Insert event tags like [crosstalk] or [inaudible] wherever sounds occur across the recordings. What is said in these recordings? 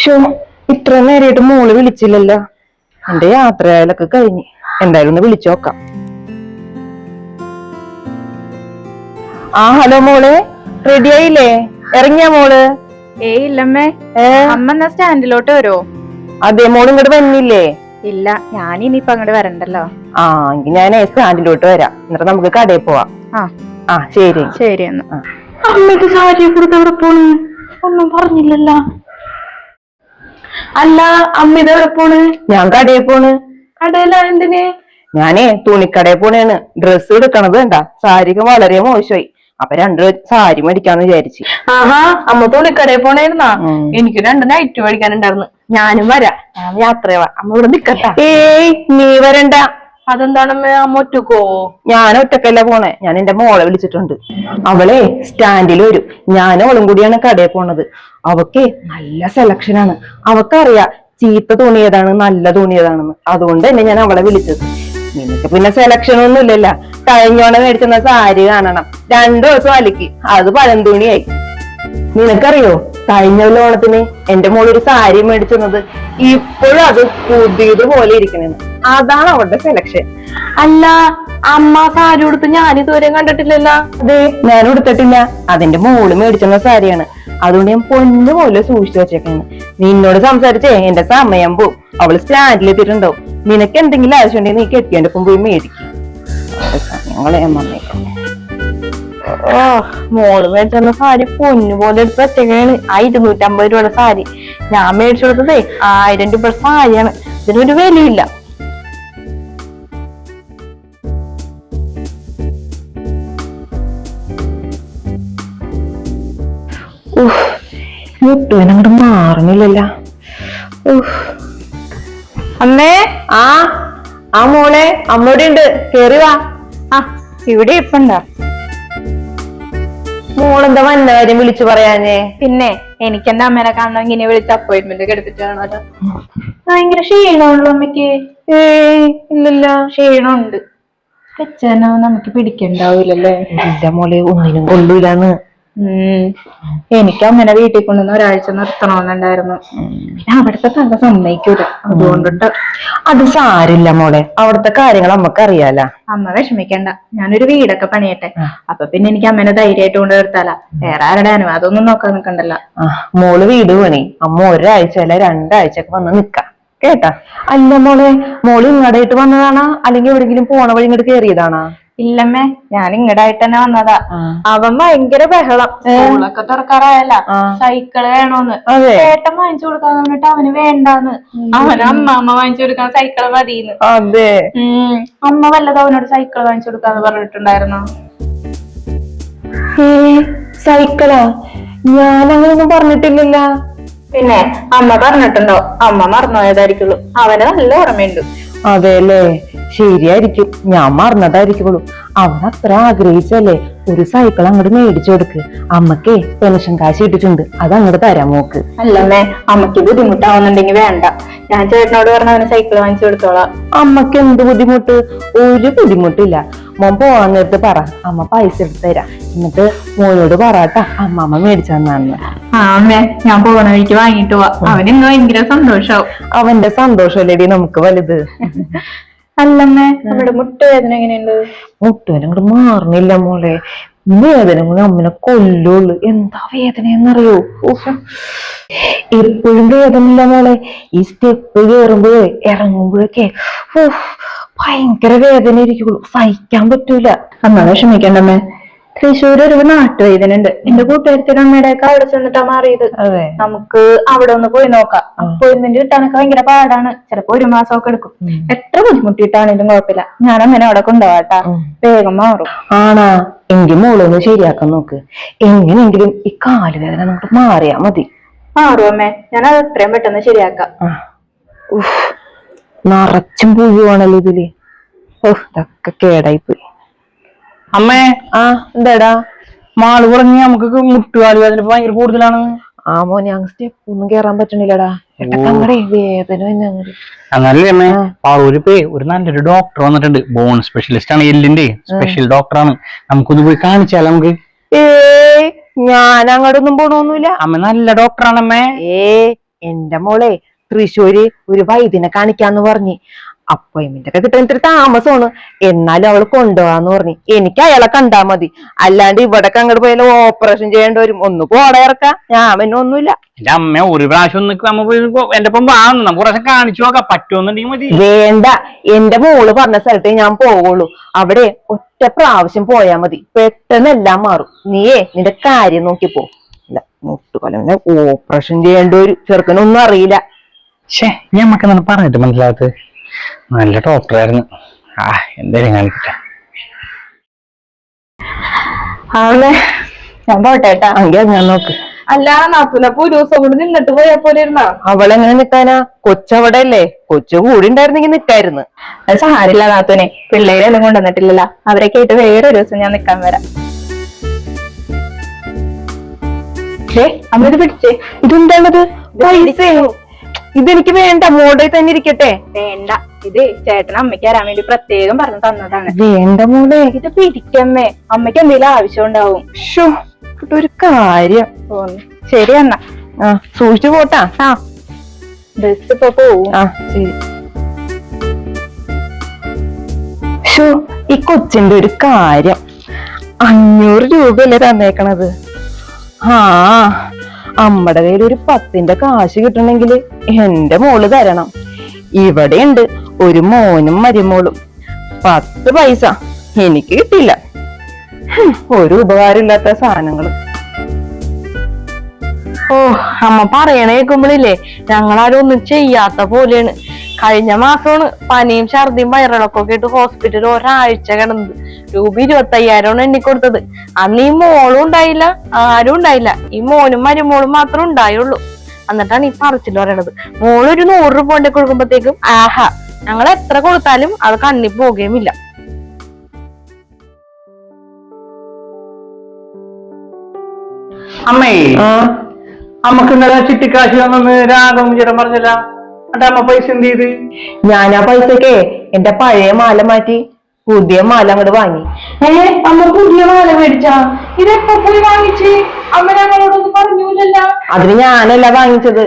Show ഇത്ര നേരമായിട്ട് മോൾ വിളിച്ചില്ലല്ലോ. എന്റെ യാത്രയായാലൊക്കെ കഴിഞ്ഞ്. എന്തായാലും ഒന്ന് വിളിച്ചു നോക്കാം. ആ ഹലോ മോൾ. റെഡി ആയില്ലേ? ഇറങ്ങിയ മോൾ? ഏ ഇല്ലമ്മേ. അമ്മ എന്നാ സ്റ്റാൻഡിലോട്ട് വരുമോ അതെ മോൾ ഇങ്ങോട്ട് വന്നില്ലേ? ഇല്ല ഞാൻ ഇനിയിപ്പൊ അങ്ങോട്ട് വരണ്ടല്ലോ. ആ എങ്കിൽ ഞാൻ സ്റ്റാൻഡിലോട്ട് വരാം. എന്നിട്ട് നമുക്ക് കടയിൽ പോവാം. ആ. ശരി. ശരി എന്നാ. അമ്മയ്ക്ക് സാരി കൊടുത്ത് എവിടെ ഒന്നും പറഞ്ഞില്ലല്ലോ. അല്ല അമ്മ ഇത് എവിടെ പോണ്? ഞാൻ കടയിൽ പോണ്. കടയില എന്തിന്? ഞാനേ തുണിക്കടയിൽ പോണേണ്. ഡ്രസ്സ് എടുക്കണത് വേണ്ട സാരിക്ക് വളരെ മോശമായി. അപ്പൊ രണ്ട് സാരി മേടിക്കാന്ന് വിചാരിച്ചു. ആഹാ അമ്മ തുണിക്കടയിൽ പോണേരുന്നാ. എനിക്ക് രണ്ട് നൈറ്റ് മേടിക്കാനുണ്ടായിരുന്നു. ഞാനും വരാം. യാത്ര അമ്മ ഇവിടെ നിക്കട്ടാ. ഏയ് നീ വരണ്ട. അതെന്താണ് അമ്മ അമ്മ ഒറ്റക്കോ? ഞാൻ ഒറ്റക്കല്ല പോണേ. ഞാൻ എന്റെ മോളെ വിളിച്ചിട്ടുണ്ട്. അവളെ സ്റ്റാൻഡിൽ വരും. ഞാനും അവളും കൂടിയാണ് കടയിൽ പോണത്. അവക്ക് നല്ല സെലക്ഷൻ ആണ്. അവക്കറിയാ ചീത്ത തുണി നല്ല തുണി അതുകൊണ്ട് തന്നെ ഞാൻ അവളെ വിളിച്ചത്. നിനക്ക് പിന്നെ സെലക്ഷൻ ഒന്നും ഇല്ലല്ല കഴിഞ്ഞോണ മേടിച്ചെന്ന സാരി കാണണം. രണ്ടു ദിവസം അലക്കി. അത് പഴം തുണിയായി. നിനക്കറിയോ? കഴിഞ്ഞ ഓണത്തിന് എന്റെ മോൾ ഒരു സാരി മേടിച്ചെന്നത് ഇപ്പോഴും അത് പുതിയത് പോലെ ഇരിക്കണെന്ന് അതാണ് അവളുടെ സെലക്ഷൻ അല്ല അമ്മ സാരി ഉടുത്ത് ഞാൻ ഇതുവരെ കണ്ടിട്ടില്ലല്ലോ. അതെ ഞാൻ കൊടുത്തിട്ടില്ല അതിന്റെ മോൾ മേടിച്ചെന്ന സാരിയാണ്. അതുകൊണ്ട് ഞാൻ പൊന്നു പോലെ സൂക്ഷിച്ചു വെച്ചേക്കാണ്. നിന്നോട് സംസാരിച്ചേ എന്റെ സമയം പോവും. അവൾ സ്റ്റാൻഡിൽ എത്തിയിട്ടുണ്ടാവും. നിനക്ക് എന്തെങ്കിലും ആവശ്യമുണ്ടെങ്കിൽ നീ കെട്ടിയന്റെ ഒപ്പം പോയി മേടിക്കും. ഞങ്ങളെ അമ്മമ്മയൊക്കെ മോൾ മേടിച്ചുള്ള സാരി പൊന്നു പോലെ എടുത്ത് വെച്ചേക്കാണ് ആ ഇരുന്നൂറ്റമ്പത് രൂപയുടെ സാരി. ഞാൻ മേടിച്ചു കൊടുത്തതേ ആയിരം രൂപയുടെ സാരിയാണ്. ഇതിനൊരു വിലയില്ല മുട്ടുവനങ്ങോട്ട് മാറുന്നില്ലല്ല. അമ്മേ ആ ആ മോളെ അമ്മോടെ ഉണ്ട് കേറി വാ. ആ ഇവിടെ ഇപ്പണ്ട മോളെന്താ വന്ന കാര്യം വിളിച്ചു പറയാനേ? പിന്നെ എനിക്ക് എന്റെ അമ്മേനെ കാണണം ഇങ്ങനെ വിളിച്ച് അപ്പോയിന്റ്മെന്റ് ഒക്കെ എടുത്തിട്ട് ഭയങ്കര ക്ഷീണമുള്ളൂ അമ്മയ്ക്ക്. ഏ ഇല്ലല്ല ക്ഷീണമുണ്ട്. അച്ഛനോ നമുക്ക് പിടിക്കണ്ടാവൂലല്ലേ ഇല്ല മോളെ ഒന്നിനും കൊള്ളൂലാന്ന്. എനിക്ക് അങ്ങനെ വീട്ടിൽ കൊണ്ടുവന്ന് ഒരാഴ്ച നിർത്തണമെന്നുണ്ടായിരുന്നു ഞാൻ അവിടുത്തെ തങ്ക സമ്മതിക്കൂല. അതുകൊണ്ടിട്ട് അത് സാരില്ല മോളെ. അവിടുത്തെ കാര്യങ്ങൾ നമ്മക്ക് അറിയാല. അമ്മ വിഷമിക്കണ്ട. ഞാനൊരു വീടൊക്കെ പണിയട്ടെ. അപ്പൊ പിന്നെ എനിക്ക് അമ്മേനെ ധൈര്യമായിട്ട് കൊണ്ട് നിർത്താല. വേറെ ആരുടെ അനുവാദം ഒന്നും നോക്കാൻ നിക്കണ്ടല്ലോ. മോൾ വീട് പണി. അമ്മ ഒരാഴ്ച അല്ല രണ്ടാഴ്ച ഒക്കെ വന്ന് നിക്കാം. കേട്ടാ? അല്ല മോളെ മോൾ ഇങ്ങടായിട്ട് വന്നതാണോ? അല്ലെങ്കിൽ എവിടെങ്കിലും പോണ വഴി ഇങ്ങോട്ട് കേറിയതാണാ ഇല്ലമ്മേ ഞാൻ ഇങ്ങടായിട്ട് തന്നെ വന്നതാ അവൻ ഭയങ്കര ബഹളം. സ്കൂളൊക്കെ തുറക്കാറായല്ല. സൈക്കിൾ വേണോന്ന്. അതെ. ചേട്ടൻ വാങ്ങിച്ചു കൊടുക്കാന്ന് പറഞ്ഞിട്ട് അവന് വേണ്ടാന്ന്. അവന് അമ്മ അമ്മ വാങ്ങിച്ചു കൊടുക്കാൻ സൈക്കിൾ മതിന്ന്. അതെ. അമ്മ വല്ലതും അവനോട് സൈക്കിൾ വാങ്ങിച്ചു കൊടുക്കാന്ന് പറഞ്ഞിട്ടുണ്ടായിരുന്നു? സൈക്കിളാ? ഞാൻ അങ്ങനെയൊന്നും പറഞ്ഞിട്ടില്ലല്ല. പിന്നെ അമ്മ പറഞ്ഞിട്ടുണ്ടോ? അമ്മ മറന്നുപോയതായിരിക്കുള്ളൂ. അവന് നല്ല ഓർമ്മയുണ്ട്. അതെല്ലേ? ശരിയായിരിക്കും. ഞാൻ മറന്നതായിരിക്കുള്ളൂ. അവൻ അത്ര ആഗ്രഹിച്ചല്ലേ? ഒരു സൈക്കിൾ അങ്ങോട്ട് മേടിച്ചു കൊടുക്ക്. അമ്മക്കേ പെൻഷൻ കാശ് ഇട്ടിട്ടുണ്ട് അത് അങ്ങോട്ട് തരാൻ നോക്ക് അല്ലമ്മേ അമ്മയ്ക്ക് ബുദ്ധിമുട്ടാവുന്നുണ്ടെങ്കിൽ വേണ്ട. ഞാൻ ചേട്ടനോട് പറഞ്ഞ അവന് സൈക്കിൾ വാങ്ങിച്ചു കൊടുത്തോളാം. അമ്മയ്ക്ക് എന്ത് ബുദ്ധിമുട്ട്? ഒരു ബുദ്ധിമുട്ടില്ല. മോൻ പോവാൻ നേരത്ത് പറ. അമ്മ പൈസ എടുത്ത് തരാം. എന്നിട്ട് മോനോട് പറട്ടാ അമ്മമ്മ മേടിച്ചു തന്നാന്ന്. ആ അമ്മേ ഞാൻ പോകണ വഴിക്ക് വാങ്ങിട്ട് പോവാ അവന് ഭയങ്കര സന്തോഷാവും. അവന്റെ സന്തോഷമല്ലേടി നമുക്ക് വലുത്? [laughs] അല്ലമ്മേ നമ്മുടെ മുട്ടുവേദന എങ്ങനെയുണ്ട്? മാറണില്ല മോളെ. വേദന കൊണ്ട് അമ്മനെ കൊല്ലുള്ളു. എന്താ വേദന എന്നറിയോ എപ്പോഴും വേദനയില്ല മോളെ. ഈ സ്റ്റെപ്പ് കയറുമ്പോഴേ ഇറങ്ങുമ്പോഴൊക്കെ ഭയങ്കര വേദന ഇരിക്കുള്ളൂ സഹിക്കാൻ പറ്റൂല. അമ്മ വിഷമിക്കണ്ടമ്മേ തൃശ്ശൂർ ഒരു നാട്ടുവൈദ്യൻ ഉണ്ട് എന്റെ കൂട്ടുകാരത്തിന്റെ അമ്മയുടെ ഒക്കെ അവിടെ ചെന്നിട്ടാ മാറിയത്. നമുക്ക് അവിടെ ഒന്ന് പോയി നോക്കാം. അപ്പോയിന്റ്മെന്റ് കിട്ടാനൊക്കെ ഭയങ്കര പാടാണ്. ചിലപ്പോ ഒരു മാസമൊക്കെ എടുക്കും. എത്ര ബുദ്ധിമുട്ടിയിട്ടാണെങ്കിലും കുഴപ്പമില്ല. ഞാൻ അങ്ങനെ അവിടെ കൊണ്ടുപോകട്ടാ. വേഗം മാറും. ആണാ. എങ്കിൽ മോളൊന്ന് ശരിയാക്കാൻ നോക്ക്. എങ്ങനെയെങ്കിലും ഈ കാലുവേദന നമുക്ക് മാറിയാ മതി. മാറും അമ്മേ. ഞാൻ അത് എത്രയും പെട്ടെന്ന് ശരിയാക്കാം. നിറച്ചും പുഴുവാണല്ലോ ഇതിൽ. ഓഹ് ഇതൊക്കെ കേടായിപ്പോയി. അമ്മേ. ആ എന്താടാ? മാൾ കുറഞ്ഞ നമുക്ക് മുട്ടുകാൽ വേദന ഭയങ്കര കൂടുതലാണ്. ആ മോനെ അങ്ങ് സ്റ്റെപ്പ് ഒന്നും കേറാൻ പറ്റണില്ലടാ. എട്ടക്കങ്ങടെ വേദന തന്നെ അങ്ങട്. അമ്മേ. പാറൂര് പേ ഒരു നല്ലൊരു ഡോക്ടർ വന്നിട്ടുണ്ട്. ബോൺ സ്പെഷ്യലിസ്റ്റ് ആണ് എല്ലിന്റെ സ്പെഷ്യൽ ഡോക്ടറാണ് നമുക്കൊന്ന് പോയി കാണിച്ചാലോ നമുക്ക്? ഏയ് ഞാൻ അങ്ങോട്ടൊന്നും പോണൊന്നുമില്ല. അമ്മ നല്ല ഡോക്ടറാണ് അമ്മേ ഏ എന്റെ മോളെ തൃശ്ശൂര് ഒരു വൈദ്യനെ കാണിക്കാന്ന് പറഞ്ഞ്. അപ്പോയിന്റ്മെന്റ് ഒക്കെ കിട്ടാൻ ഇത്തിരി താമസമാണ്. എന്നാലും അവൾ കൊണ്ടുപോകാന്ന് പറഞ്ഞു. എനിക്ക് അയാളെ കണ്ടാ മതി. അല്ലാണ്ട് ഇവിടൊക്കെ അങ്ങോട്ട് പോയാലും ഓപ്പറേഷൻ ചെയ്യേണ്ടി വരും. ഒന്ന് പോടെ ഇറക്കാം. ഞാൻ പിന്നെ ഒന്നുമില്ല. എന്റെ അമ്മ ഒരു പ്രാവശ്യം എന്റെ ഒപ്പം വാങ്ങുന്നു നമുക്ക് പ്രാവശ്യം കാണിച്ചു നോക്കാം. പറ്റുമെന്നുണ്ടെങ്കിൽ മതി. വേണ്ട. എന്റെ മോൾ പറഞ്ഞ സ്ഥലത്തേ ഞാൻ പോവുള്ളൂ. അവിടെ ഒറ്റ പ്രാവശ്യം പോയാ മതി. പെട്ടെന്ന് എല്ലാം മാറും. നീയേ നിന്റെ കാര്യം നോക്കി പോ ഇല്ല മുട്ടുകൊലവിനെ ഓപ്പറേഷൻ ചെയ്യേണ്ട ഒരു ചെറുക്കനൊന്നും അറിയില്ല. ഷേ ഞാൻ എന്താണ് പറഞ്ഞിട്ട് മനസ്സിലാകത്ത് നല്ല ഡോക്ടറായിരുന്നു ആ എന്തായാലും കാണിക്കട്ടെ. ആണല്ലേ? ഞാൻ പോട്ടേട്ടാ അങ്കി ഞാൻ നോക്ക്. അല്ല നാത്തൂല അപ്പൊ ഒരു ദിവസം കൂടി നിന്നിട്ട് പോയാ പോലെ ഇരുന്നാ? അവളെങ്ങനെ നിക്കാനാ? കൊച്ചവിടെ അല്ലേ കൊച്ചു കൂടി ഉണ്ടായിരുന്നെങ്കിൽ നിക്കായിരുന്നു. അത് സാരില്ല നാത്തൂനെ. പിള്ളേരൊന്നും കൊണ്ടുവന്നിട്ടില്ലല്ലോ. അവരൊക്കെ ആയിട്ട് വേറെ ഒരു ദിവസം ഞാൻ നിക്കാൻ വരാം. അമ്മ ഇത് പിടിച്ചേ. ഇതെന്താണത്? പൈസ ഇതെനിക്ക് വേണ്ട മോഡൽ തന്നെ ഇരിക്കട്ടെ. വേണ്ട. ഇത് ചേട്ടൻ അമ്മയ്ക്ക് തരാൻ വേണ്ടി പ്രത്യേകം പറഞ്ഞു തന്നതാണ്. വേണ്ട മോളെ. ഇത് പിടിക്കമ്മേ. അമ്മയ്ക്ക് എന്തെങ്കിലും ആവശ്യം ഉണ്ടാവും. ഷോ ഒരു കാര്യം. ശരി എന്നാ ആ സൂക്ഷിച്ചു പോട്ടാ. ആ. ബസ് ഇപ്പൊ പോവും. ആ ശരി. ഷോ ഈ കൊച്ചിന്റെ ഒരു കാര്യം. അഞ്ഞൂറ് രൂപയല്ലേ തന്നേക്കണത്? ആ അമ്മടെ കയ്യിൽ ഒരു പത്തിന്റെ കാശ് കിട്ടണമെങ്കിൽ എന്റെ മോൾ തരണം. ഇവിടെ ഉണ്ട് ഒരു മോനും മരുമോളും. പത്ത് പൈസ എനിക്ക് കിട്ടില്ല ഒരു ഉപകാരമില്ലാത്ത സാധനങ്ങൾ. ഓ അമ്മ പറയണ കേൾക്കുമ്പോഴില്ലേ ഞങ്ങളാരും ഒന്നും ചെയ്യാത്ത പോലെയാണ്. കഴിഞ്ഞ മാസമാണ് പനിയും ഛർദിയും വയറിളക്കൊക്കെ ആയിട്ട് ഹോസ്പിറ്റലിൽ ഒരാഴ്ച കിടന്നത്. രൂപ ഇരുപത്തി അയ്യായിരമാണ് എണ്ണി കൊടുത്തത്. അന്ന് ഈ മോളും ഉണ്ടായില്ല ആരും ഉണ്ടായില്ല. ഈ മോനും മരുമോളും മാത്രമേ ഉണ്ടായുള്ളൂ. എന്നിട്ടാണ് ഈ പറച്ചിൽ പറയണത്. മോളൊരു നൂറ് രൂപ കൊണ്ടേ കൊടുക്കുമ്പോഴത്തേക്കും ആഹാ ഞങ്ങൾ എത്ര കൊടുത്താലും അത് കണ്ണി പോകുകയുമില്ല അമ്മേ അമ്മയ്ക്ക് ഇന്നലെ ചിട്ടിക്കാശ് തന്നെന്ന് രാഗം ചേട്ടൻ പറഞ്ഞല്ല. എന്നിട്ട് അമ്മ പൈസ എന്ത് ചെയ്ത്? ഞാൻ ആ പൈസക്കേ എന്റെ പഴയ മാല മാറ്റി പുതിയ മാല അങ്ങോട്ട് വാങ്ങി. ഏ അമ്മ പുതിയ മാല മേടിച്ചാ? ഇതെപ്പോ പോയി വാങ്ങിച്ച്? അമ്മ ഞങ്ങളോടൊന്നും പറഞ്ഞൂലല്ലോ അതിന് ഞാനല്ല വാങ്ങിച്ചത്.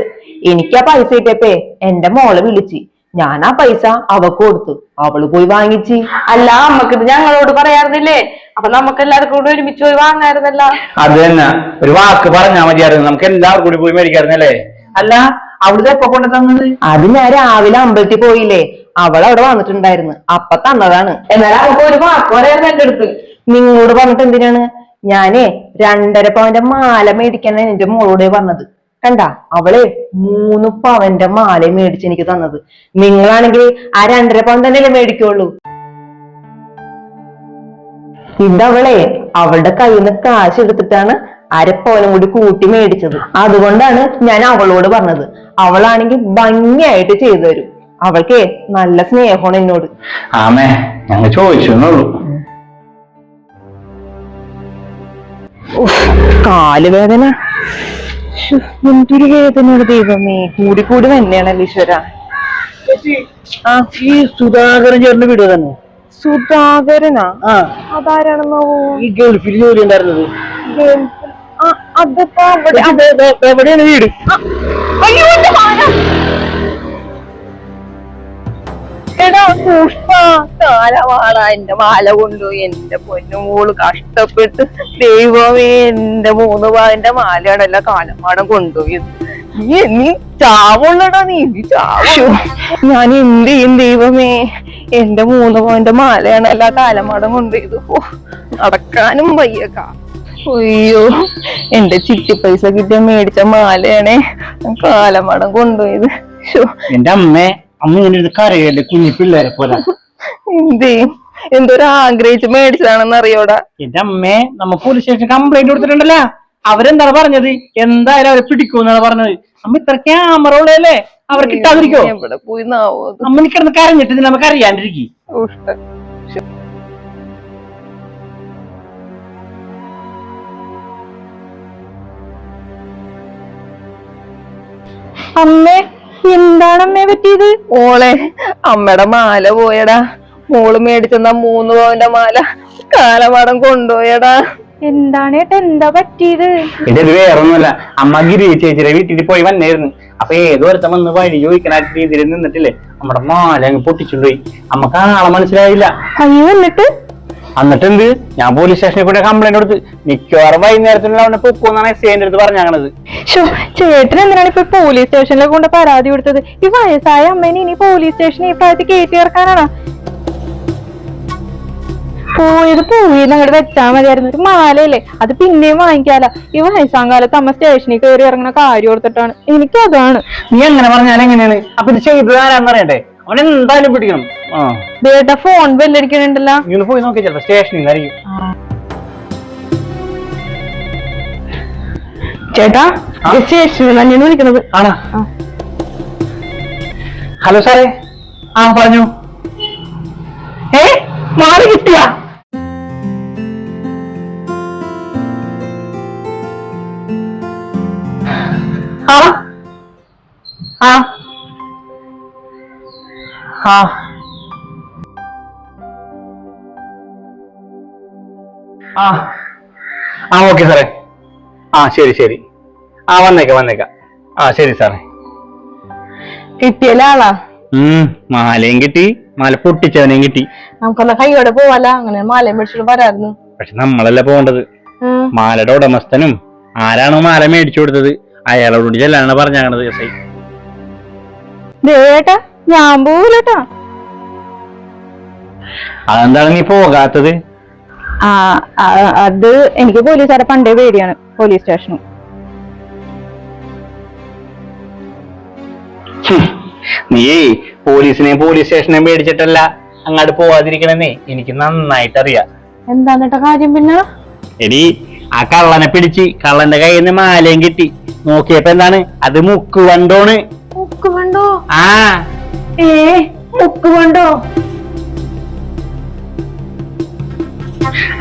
എനിക്ക് ആ പൈസ കിട്ടിയപ്പേ എന്റെ മോളെ വിളിച്ചു. ഞാൻ ആ പൈസ അവക്ക് കൊടുത്തു അവൾ പോയി വാങ്ങിച്ച്. അല്ല അമ്മയ്ക്ക് ഞങ്ങളോട് പറയാറുന്നില്ലേ? അപ്പൊ നമുക്ക് എല്ലാവർക്കും കൂടി ഒരുമിച്ച് പോയി വാങ്ങായിരുന്നല്ല. അത് തന്നെ. ഒരു വാക്ക് പറഞ്ഞാ മതിയായിരുന്നു. നമുക്ക് എല്ലാവർക്കും കൂടി പോയി മേടിക്കായിരുന്നല്ലേ? അല്ല അവിടുത്തെ എപ്പോ കൊണ്ടു തന്നത്? അത് ഞാൻ രാവിലെ അമ്പലത്തിൽ പോയില്ലേ. അവൾ അവിടെ വന്നിട്ടുണ്ടായിരുന്നു. അപ്പൊ തന്നതാണ്. എന്നാലും അവൾക്ക് ഒരു വാക്ക് പറയായിരുന്നു എന്റെ അടുത്ത്. നിങ്ങളോട് പറഞ്ഞിട്ട് എന്തിനാണ്? ഞാനേ രണ്ടര പവന്റെ മാല മേടിക്കാൻ എന്റെ മോളോട് പറഞ്ഞത് കണ്ട? അവൾ മൂന്ന് പവന്റെ മാല മേടിച്ച് എനിക്ക് തന്നത്. നിങ്ങളാണെങ്കിൽ ആ രണ്ടര പവൻ തന്നെയല്ലേ മേടിക്കുള്ളൂ. ഇതവളെ അവളുടെ കയ്യിൽ നിന്ന് കാശ് എടുത്തിട്ടാണ് അരപ്പവനും കൂടി കൂട്ടി മേടിച്ചത്. അതുകൊണ്ടാണ് ഞാൻ അവളോട് പറഞ്ഞത്. അവളാണെങ്കിൽ ഭംഗിയായിട്ട് ചെയ്തു തരും. അവൾക്ക് നല്ല സ്നേഹമാണ് എന്നോട്. ആമേ ഞങ്ങൾ ചോദിച്ചെന്നുള്ളൂ കാൽ വേദന ശ്ശോ, എന്തൊരു വേദനയുടെ ദൈവമേ. കൂടി കൂടി തന്നെയാണല്ലോ ഈശ്വര. ആ. ഈ സുധാകരൻ ചേർന്ന് വീട് തന്നെ സുധാകരനാ? ആ. അതാരാണെന്നാവോ? ഈ ഗൾഫിൽ ജോലി ഉണ്ടായിരുന്നത്. അതിപ്പോ എവിടെയാണ് വീട്? അയ്യോ എടാ പുഷ്പ എന്റെ മാല കൊണ്ടുപോയി എന്റെ പൊന്നുമോൾ കഷ്ടപ്പെട്ട് ദൈവമേ എന്റെ മൂന്ന് പാവിന്റെ മാലയാണല്ല കാലമാടം കൊണ്ടുപോയത് നീ നീ ചാവുള്ളടാ നീ നീ ചാവു? ഞാൻ എന്ത് ചെയ്യും ദൈവമേ? എന്റെ മൂന്ന് പവന്റെ എല്ലാ കാലമാടം കൊണ്ടുപോയത് ഓ നടക്കാനും വയ്യക്കാ. അയ്യോ എന്റെ ചിട്ടി പൈസ കിട്ടിയ മേടിച്ച മാലയാണേ കാലമാടം കൊണ്ടുപോയത് എന്റെ അമ്മേ അമ്മ ഇങ്ങനെ ഇരുന്ന് കരയല്ലേ? കുഞ്ഞു പിള്ളേരെ പോലെ. എന്തേ? എന്തൊരു ആഗ്രഹിച്ച് മേടിച്ചതാണെന്ന് അറിയോടാ എന്റെ അമ്മേ നമ്മ പോലീസ് സ്റ്റേഷൻ കംപ്ലൈന്റ് കൊടുത്തിട്ടുണ്ടല്ലോ? അവരെന്താണ് പറഞ്ഞത്? എന്തായാലും അവരെ പിടിക്കൂന്നാണ് പറഞ്ഞത്. അമ്മ ഇത്ര ക്യാമറ ഉള്ളതല്ലേ? അവർ കിട്ടാതിരിക്കോ എവിടെ പോയി നാവോ അത്? അമ്മ കിടന്ന് കരഞ്ഞിട്ട് ഇത് നമുക്ക് അറിയാണ്ടിരിക്കും. ദുഷ്ടൻ. അമ്മേ എന്താണ് അമ്മേ പറ്റിയത്? ഓളെ അമ്മയുടെ മാല പോയടാ. മോൾ മേടിച്ചെന്ന മൂന്ന് പവന്റെ മാല. കാലപാടം കൊണ്ടുപോയടാ. എന്താണ് ഏട്ടാ എന്താ പറ്റിയത്? ഇത് വേറൊന്നുമല്ല. അമ്മ ഗിരി ചേച്ചിയുടെ വീട്ടിൽ പോയി വന്നായിരുന്നു. അപ്പൊ ഏതോ ഒരുത്തം വന്ന് വഴി ചോദിക്കണ രീതിയിൽ നിന്നിട്ടില്ലേ? നമ്മുടെ മാല അങ്ങ് പൊട്ടിച്ചുകൊണ്ടുപോയി അമ്മയ്ക്ക് ആളെ മനസ്സിലായില്ല. അയ്യോ എന്നിട്ട്? എന്നിട്ട് എന്ത് ഞാൻ പോലീസ് സ്റ്റേഷനിൽ കൂടെ കംപ്ലൈന്റ് കൊടുത്ത് മിക്കവാറും വൈകുന്നേരത്തിനുള്ള അവനെ പൊക്കോന്നാണ് എസ് ഐന്റെ അടുത്ത് പറഞ്ഞത് ചേട്ടൻ എന്തിനാണ് ഇപ്പൊ പോലീസ് സ്റ്റേഷനിലെ കൊണ്ട് പരാതി കൊടുത്തത്? ഈ വയസ്സായ അമ്മേനെ ഇനി പോലീസ് സ്റ്റേഷനിൽ ഈ പ്രായത്തിൽ കയറ്റി ഇറക്കാനാണോ? പോയത് പോയി അങ്ങോട്ട് വെച്ചാൽ മതിയായിരുന്നു. ഒരു മാലയല്ലേ? അത് പിന്നെയും വാങ്ങിക്കാല. ഈ വയസ്സാം കാലത്ത് അമ്മ സ്റ്റേഷനിൽ കയറി ഇറങ്ങുന്ന കാര്യം ഓർത്തിട്ടാണ്. എനിക്കതാണ് നീ എങ്ങനെ പറഞ്ഞാൽ എങ്ങനെയാണ്? അപ്പൊ ഇത് ചെയ്തത് ആരാന്ന് അറിയട്ടെ അവൻ എന്തായാലും പിടിക്കണം. ആ. ദേട്ടാ ഫോൺ ബെല്ലടിക്കണുണ്ടല്ലോ നീ പോയി നോക്കി ചിലപ്പോ സ്റ്റേഷനിൽ ആയിരിക്കും ചേട്ടാ? സ്റ്റേഷനിൽ തന്നെയാണ് വിളിക്കണത്. ആണോ? ഹലോ സാറേ. ആ പറഞ്ഞു. ഏ മാറി കിട്ടിയ? ആ. ആ. ആ ആ. ആ ഓക്കെ സാറേ. ആ ശരി ശരി. ആ വന്നേക്കാം വന്നേക്കാം. ആ ശരി സാറേ. കിട്ടിയല്ലേ ആളാ? ഉം മാലയും കിട്ടി. മാല പൊട്ടിച്ചവനെയും കിട്ടി. നമുക്കൊന്ന് കൈയോടെ പോവാല? അങ്ങനെ മാലയും മേടിച്ചിട്ട് വരായിരുന്നു. പക്ഷെ നമ്മളല്ല പോകേണ്ടത്. മാലയുടെ ഉടമസ്ഥനും ആരാണോ മാല മേടിച്ചു കൊടുത്തത്? അയാളോട് ചെല്ലാണ് പറഞ്ഞാണത് എസ് ഐ. ദേട്ടാ ഞാൻ പോവൂലട്ടാ. അതെന്താണ് നീ പോകാത്തത്? ആ ആ, അത് എനിക്ക് പോലീസുകാരെ പണ്ടേ പേടിയാണ് പോലീസ് സ്റ്റേഷനും. ഹും, നീയേ പോലീസിനെയും പോലീസ് സ്റ്റേഷനെയും പേടിച്ചിട്ടല്ല അങ്ങോട്ട് പോവാതിരിക്കണമെന്നേ എനിക്ക് നന്നായിട്ട് അറിയാം എന്താണ് ഏട്ടാ കാര്യം പിന്നെ? എടി ആ കള്ളനെ പിടിച്ച് കള്ളന്റെ കയ്യിൽ നിന്ന് മാലയും കിട്ടി. നോക്കിയപ്പോ എന്താണ്? അത് മുക്ക് വണ്ടോണ് മുക്ക് വേണ്ടോ ആ. ഏ മുക്ക് കൊണ്ടോ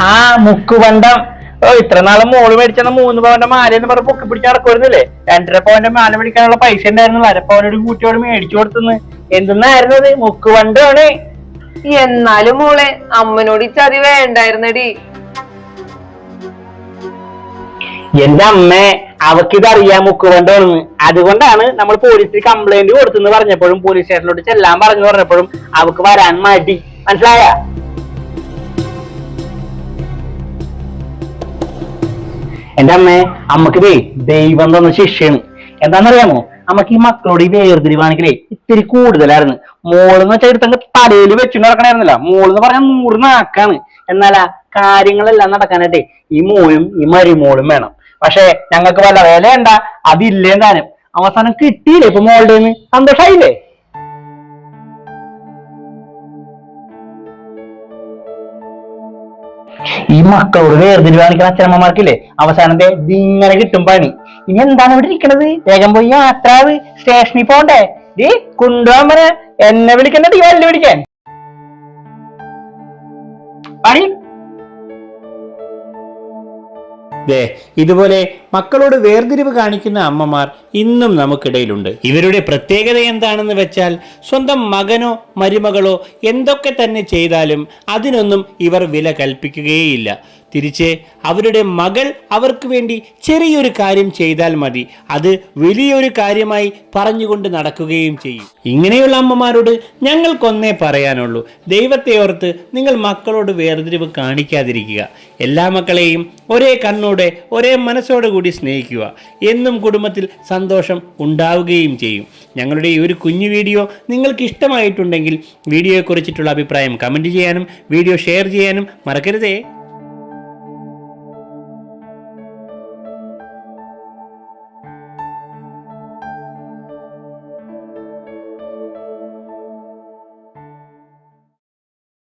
ആ മുക്കുവണ്ടം ഓ ഇത്ര നാളെ മോൾ മേടിച്ച മൂന്ന് പവന്റെ മാല എന്ന് പറഞ്ഞ പൊക്കി പിടിച്ച് നടക്കുമായിരുന്നില്ലേ രണ്ടര പവന്റെ മാല മേടിക്കാനുള്ള പൈസ ഉണ്ടായിരുന്നു അരപ്പവനോട് കൂട്ടിയോട് മേടിച്ചു കൊടുത്തുന്ന്. എന്തെന്നായിരുന്നു അത്? മുക്കുവണ്ടാണ് എന്നാലും മോളെ അമ്മനോട് ഈ ചതി വേണ്ടായിരുന്നടി. എന്റെ അമ്മേ അവക്കിത് അറിയാൻ മുക്കുവണ്ടാണെന്ന് അതുകൊണ്ടാണ് നമ്മൾ പോലീസിൽ കംപ്ലൈന്റ് കൊടുത്തെന്ന് പറഞ്ഞപ്പോഴും പോലീസ് സ്റ്റേഷനിലോട്ട് ചെല്ലാൻ പറഞ്ഞു പറഞ്ഞപ്പോഴും അവക്ക് വരാൻ മാറ്റി മനസ്സിലായ? എന്റെ അമ്മേ അമ്മക്കിതേ ദൈവം തന്ന ശിക്ഷയാണ്. എന്താണെന്നറിയാമോ? നമുക്ക് ഈ മക്കളോട് ഈ വേർതിരിവാണെങ്കിലേ ഇത്തിരി കൂടുതലായിരുന്നു. മോളെന്ന് വെച്ചാൽ എടുത്തങ്ങ് തലയിൽ വെച്ചു നടക്കണായിരുന്നില്ല. മോളെന്ന് പറഞ്ഞാൽ നൂറ് നാക്കാണ്. എന്നാലാ കാര്യങ്ങളെല്ലാം നടക്കാനായിട്ടേ ഈ മോനും ഈ മരുമോളും വേണം. പക്ഷെ ഞങ്ങൾക്ക് വല്ല വിലയണ്ട? അതില്ലേ താനും അവസാനം കിട്ടിയില്ലേ ഇപ്പൊ മോളുടെ സന്തോഷായില്ലേ? ഈ മക്കളോട് വേർതിരിവ് കാണിക്കുന്ന അച്ഛനമ്മമാർക്കില്ലേ? അവസാനത്തെ ഇങ്ങനെ കിട്ടും പണി. ഇനി എന്താണ് ഇവിടെ ഇരിക്കണത്? വേഗം പോയി യാത്രാവ് സ്റ്റേഷനിൽ പോണ്ടേ? ഡീ കൊണ്ടുപോകാൻ എന്നെ വിളിക്കണ്ട ഡീ വല്ല പിടിക്കാൻ പണി ദേ ഇതുപോലെ മക്കളോട് വേർതിരിവ് കാണിക്കുന്ന അമ്മമാർ ഇന്നും നമുക്കിടയിലുണ്ട്. ഇവരുടെ പ്രത്യേകത എന്താണെന്ന് വെച്ചാൽ സ്വന്തം മകനോ മരുമകളോ എന്തൊക്കെ തന്നെ ചെയ്താലും അതിനൊന്നും ഇവർ വില കൽപ്പിക്കുകയേയില്ല. തിരിച്ച് അവരുടെ മകൾ അവർക്ക് വേണ്ടി ചെറിയൊരു കാര്യം ചെയ്താൽ മതി. അത് വലിയൊരു കാര്യമായി പറഞ്ഞുകൊണ്ട് നടക്കുകയും ചെയ്യും. ഇങ്ങനെയുള്ള അമ്മമാരോട് ഞങ്ങൾക്കൊന്നേ പറയാനുള്ളൂ. ദൈവത്തെ ഓർത്ത് നിങ്ങൾ മക്കളോട് വേർതിരിവ് കാണിക്കാതിരിക്കുക. എല്ലാ മക്കളെയും ഒരേ കണ്ണോടെ ഒരേ മനസ്സോടെ കൂടി സ്നേഹിക്കുക. എന്നും കുടുംബത്തിൽ സന്തോഷം ഉണ്ടാവുകയും ചെയ്യും. ഞങ്ങളുടെ ഈ ഒരു കുഞ്ഞു വീഡിയോ നിങ്ങൾക്ക് ഇഷ്ടമായിട്ടുണ്ടെങ്കിൽ വീഡിയോയെക്കുറിച്ചിട്ടുള്ള അഭിപ്രായം കമന്റ് ചെയ്യാനും വീഡിയോ ഷെയർ ചെയ്യാനും മറക്കരുതേ.